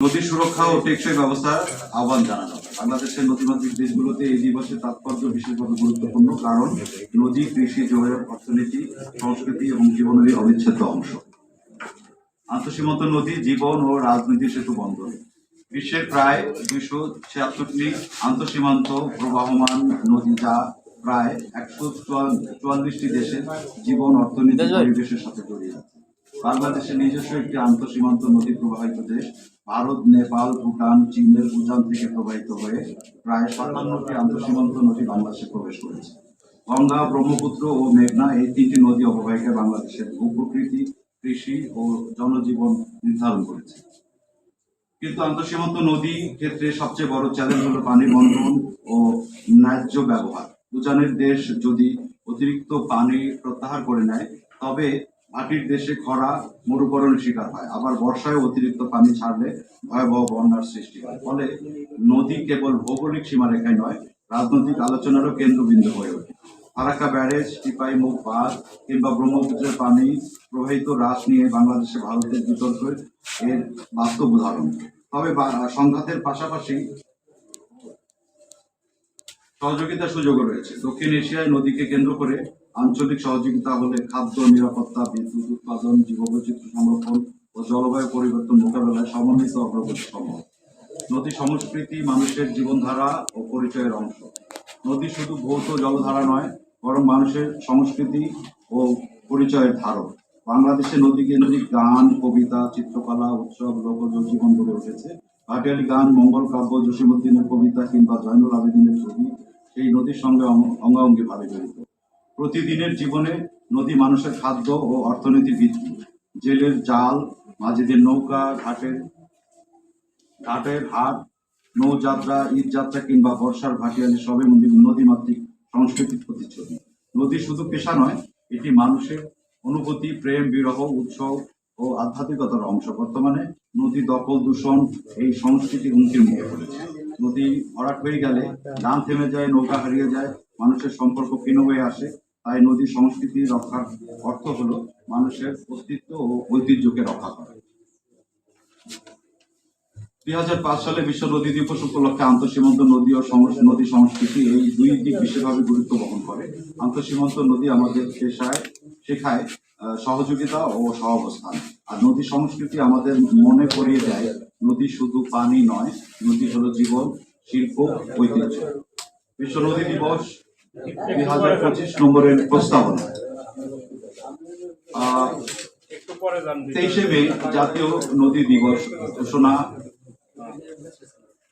নদী সুরক্ষা ও টেকসই ব্যবস্থার আহ্বান জানানো। বাংলাদেশের নদীমাতৃক দেশগুলোতে এই দিবসের তাৎপর্য বিশেষভাবে গুরুত্বপূর্ণ কারণ নদী, কৃষি যোগাযোগ অর্থনীতি, সংস্কৃতি এবং জীবনের অবিচ্ছেদ্য অংশ। আন্তঃসীমান্ত নদী, জীবন ও রাজনীতির সেতু বন্ধন বিশ্বের প্রায় দুইশো ছিয়াত্তরটি আন্তঃসীমান্ত প্রবাহমান নদী যা প্রায় একশো চুয়াল্লিশটি দেশের জীবন অর্থনীতি পরিবেশের সাথে জড়িয়ে আছে। বাংলাদেশের নিজস্ব একটি আন্তঃসীমান্ত নদী প্রবাহিত দেশ ভারত, নেপাল, ভুটান, চীনের উজান থেকে প্রবাহিত হয়ে প্রায় সাতান্নটি আন্তঃসীমান্ত নদী বাংলাদেশে প্রবেশ করেছে। গঙ্গা, ব্রহ্মপুত্র ও মেঘনা এই তিনটি নদী অববাহিকায় বাংলাদেশের ভূপ্রকৃতি, কৃষি ও জনজীবন নির্ধারণ করেছে। কিন্তু আন্তঃসীমান্ত নদী ক্ষেত্রে সবচেয়ে বড় চ্যালেঞ্জ হলো পানি বন্টন ও ন্যায্য ব্যবহার। উজানের দেশ যদি অতিরিক্ত পানি প্রত্যাহার করে নেয়, তবে মাটির দেশে খরা, মরুকরণের শিকার হয়। আবার বর্ষায় অতিরিক্ত পানি ছাড়লে ভয়াবহ বন্যার সৃষ্টি হয়। ফলে নদী কেবল ভৌগোলিক সীমারেখায় নয়, রাজনৈতিক আলোচনারও কেন্দ্রবিন্দু হয়ে ওঠে। ফারাক্কা ব্যারেজ টিপাই মুখ বাঁধ কিংবা ব্রহ্মপুত্রের পানি প্রবাহিত হ্রাস নিয়ে বাংলাদেশে ভারতের বিতর্কের এর বাস্তব উদাহরণ। তবে সংঘাতের পাশাপাশি সহযোগিতার সুযোগও রয়েছে। দক্ষিণ এশিয়ায় নদীকে কেন্দ্র করে আঞ্চলিক সহযোগিতা হলে খাদ্য নিরাপত্তা, বিদ্যুৎ উৎপাদন, জীববৈচিত্র্য সংরক্ষণ ও জলবায়ু পরিবর্তন মোকাবেলায় সমন্বিত অগ্রগতি সম্ভব নদী সংস্কৃতি মানুষের জীবনধারা ও পরিচয়ের অংশ। নদী শুধু ভৌত জলধারা নয়, বরং মানুষের সংস্কৃতি ও পরিচয়ের ধারক। বাংলাদেশে নদী কেন্দ্রিক গান, কবিতা, চিত্রকলা, উৎসব, লোকজ জীবন গড়ে উঠেছে। ভাটিয়ালি গান, মঙ্গল কাব্য জসীমুদ্দিনের কবিতা কিংবা জয়নুল আবেদিনের ছবি সেই নদীর সঙ্গে অঙ্গ- অঙ্গাঙ্গিভাবে জড়িত প্রতিদিনের জীবনে নদী মানুষের খাদ্য ও অর্থনীতির ভিত্তি জেলের জাল, মাঝিদের নৌকা, ঘাটের ঘাটের হাট, নৌযাত্রা ঈদ যাত্রা কিংবা বর্ষার ভাটিয়ালি সবে নদী- নদীমাতৃক সংস্কৃতির প্রতিচ্ছবি। নদী শুধু পেশা নয়, এটি মানুষের অনুভূতি, প্রেম, বিরহ, উৎসব ও আধ্যাত্মিকতার অংশ। বর্তমানে নদী দখল, দূষণ এই সংস্কৃতি হুমকির মুখে পড়েছে। নদী ভরাট হয়ে গেলে গান থেমে যায়, নৌকা হারিয়ে যায়, মানুষের সম্পর্ক ক্ষীণ হয়ে আসে। তাই নদী সংস্কৃতি রক্ষার অর্থ হলো মানুষের অস্তিত্ব ও ঐতিহ্যকে রক্ষা করা। দুই হাজার পাঁচ সালে বিশ্ব নদী দিবস উপলক্ষে আন্তঃসীমান্ত নদী ও নদী সংস্কৃতি এই দুই দিক বিশেষভাবে গুরুত্ব বহন করে। আন্তঃসীমান্ত নদী আমাদের পেশায়, শেখায় সহযোগিতা ও সহাবস্থান। আর নদী সংস্কৃতি আমাদের মনে করিয়ে দেয়, নদী শুধু পানি নয়, নদী হলো জীবন, শিল্প, ঐতিহ্য। বিশ্ব নদী দিবস দুই হাজার পঁচিশ নম্বরের প্রস্তাবনা। তেইশে মে জাতীয় নদী দিবস ঘোষণা।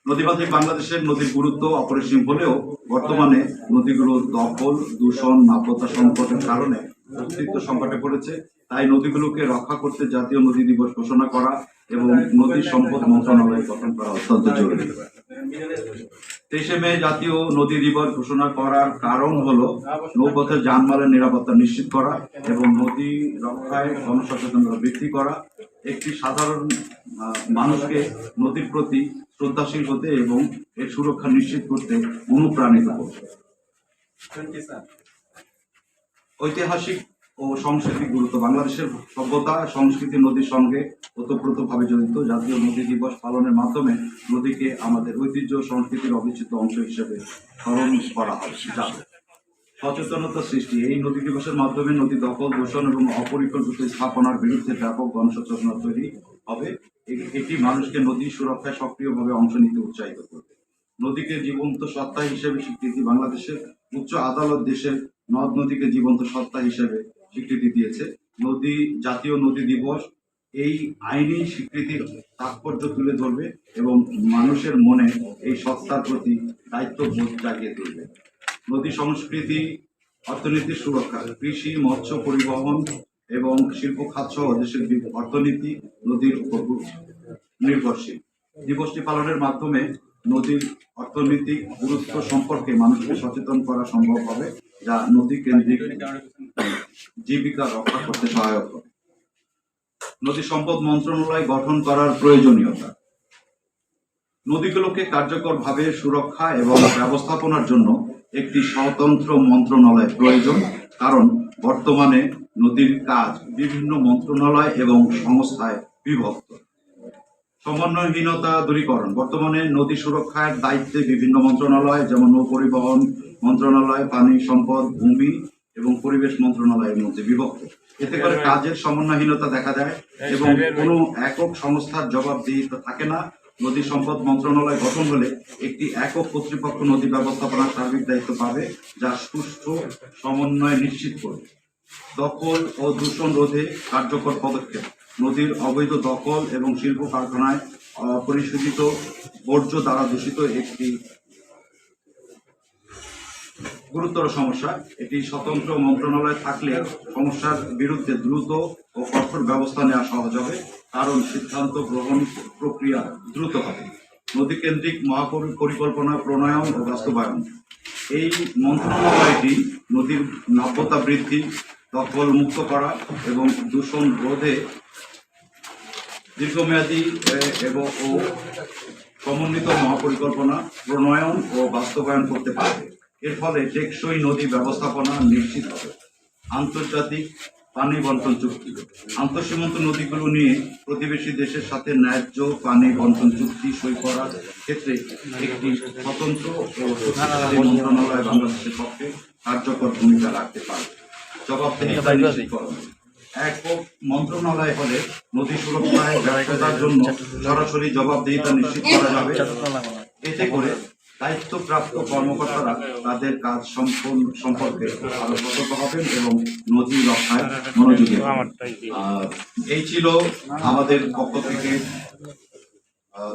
নদীমাতৃক বাংলাদেশের নদীর গুরুত্ব অপরিসীম হলেও বর্তমানে নদীগুলোর দখল, দূষণ নাব্যতা সংকটের কারণে অস্তিত্ব সংকটে পড়েছে। তাই নদীগুলোকে রক্ষা করতে জাতীয় নদী দিবস ঘোষণা করা এবং নদী সম্পদ মন্ত্রণালয় গঠন করা অত্যন্ত জরুরি। তেইশে মে জাতীয় নদী দিবস ঘোষণা করার কারণ হলো নৌপথে যানবাহনের নিরাপত্তা নিশ্চিত করা এবং নদী রক্ষায় জনসচেতনতা বৃদ্ধি করা একটি সাধারণ মানুষকে নদীর প্রতি শ্রদ্ধাশীল হতে এবং এর সুরক্ষা নিশ্চিত করতে অনুপ্রাণিত করতে। ঐতিহাসিক ও সাংস্কৃতিক গুরুত্ব। বাংলাদেশের সভ্যতা, সংস্কৃতি, নদীর সঙ্গে ওতপ্রোতভাবে জড়িত। জাতীয় নদী দিবস পালনের মাধ্যমে নদীকে আমাদের ঐতিহ্য, সংস্কৃতির অবিচ্ছেদ্য অংশ হিসেবে স্মরণ করা হয়। সচেতনতা সৃষ্টি। এই নদী দিবসের মাধ্যমে নদী দখল, দূষণ এবং অপরিকল্পিত স্থাপনার বিরুদ্ধে ব্যাপক গণসচেতনতা তৈরি হবে। এটি মানুষকে নদী সুরক্ষায় সক্রিয়ভাবে অংশ নিতে উৎসাহিত করবে। নদীকে জীবন্ত সত্তা হিসেবে স্বীকৃতি বাংলাদেশের উচ্চ আদালত দেশের নদ নদীকে জীবন্ত সত্তা হিসেবে স্বীকৃতি দিয়েছে। নদী, জাতীয় নদী দিবস, এই আইনি স্বীকৃতির তাৎপর্য তুলে ধরবে এবং মানুষের মনে এই সত্তার প্রতি দায়িত্ববোধ জাগিয়ে তুলবে। নদী সংস্কৃতি, অর্থনীতির সুরক্ষা, কৃষি, মৎস্য পরিবহন এবং শিল্প খাত সহ দেশের অর্থনীতি নদীর উপর নির্ভরশীল। দিবসটি পালনের মাধ্যমে নদীর অর্থনৈতিক গুরুত্ব সম্পর্কে মানুষকে সচেতন করা সম্ভব হবে। যা নদী কেন্দ্রিক জীবিকা রক্ষা করতে সহায়ক হবে নদী সম্পদ মন্ত্রণালয় গঠন করার প্রয়োজনীয়তা। নদীগুলোকে কার্যকরভাবে সুরক্ষা এবং ব্যবস্থাপনার জন্য একটি স্বতন্ত্র মন্ত্রণালয় প্রয়োজন কারণ বর্তমানে নদীর কাজ বিভিন্ন মন্ত্রণালয় এবং সংস্থায় বিভক্ত। সমন্বয়হীনতা দূরীকরণ। বর্তমানে নদী সুরক্ষার দায়িত্বে বিভিন্ন মন্ত্রণালয়, যেমন নৌ পরিবহন মন্ত্রণালয়, পানি সম্পদ, ভূমি এবং পরিবেশ মন্ত্রণালয়ের মধ্যে বিভক্ত। এতে করে কাজের সমন্বয়হীনতা দেখা দেয় এবং কোনো একক সংস্থার জবাবদিহিতা থাকে না। নদী সম্পদ মন্ত্রণালয় গঠন হলে একটি একক কর্তৃপক্ষ নদী ব্যবস্থাপনার সার্বিক দায়িত্ব পাবে, যা সুষ্ঠু সমন্বয় নিশ্চিত করবে। দখল ও দূষণ রোধে কার্যকর পদক্ষেপ। নদীর অবৈধ দখল এবং শিল্প কারখানায় পরিশোধিত বর্জ্য দ্বারা দূষিত একটি গুরুতর সমস্যা। এটি স্বতন্ত্র মন্ত্রণালয় থাকলে সমস্যার বিরুদ্ধে দ্রুত ও কঠোর ব্যবস্থা নেওয়া সহজ হবে। কারণ সিদ্ধান্ত গ্রহণ প্রক্রিয়া দ্রুত হবে। নদী কেন্দ্রিক মহাপরিকল্পনা, প্রণয়ন ও বাস্তবায়ন। এই মন্ত্রণালয়টি নদীর নাব্যতা বৃদ্ধি দখল মুক্ত করা এবং দূষণ রোধে দীর্ঘমেয়াদী এবং ও সমন্বিত মহাপরিকল্পনা প্রণয়ন ও বাস্তবায়ন করতে পারবে। এর ফলে টেকসই নদী ব্যবস্থাপনা নিশ্চিত হবে। আন্তর্জাতিক পানি বন্টন চুক্তি আন্তঃসীমান্ত নদীগুলো নিয়ে প্রতিবেশী দেশের সাথে ন্যায্য পানি বন্টন চুক্তি সই করার ক্ষেত্রে একটি স্বতন্ত্র ও মন্ত্রণালয় বাংলাদেশের পক্ষে কার্যকর ভূমিকা রাখতে পারে একক মন্ত্রণালয় হলে নদী সুরক্ষায় ব্যর্থতার জন্য সরাসরি জবাবদিহিতা নিশ্চিত করা যাবে। এতে করে দায়িত্বপ্রাপ্ত কর্মকর্তারা তাদের কাজ সম্পূর্ণ সম্পর্কে আরও সতর্ক হবেন এবং নদী রক্ষায় মনোযোগী আহ, এই ছিল আমাদের পক্ষ থেকে আহ,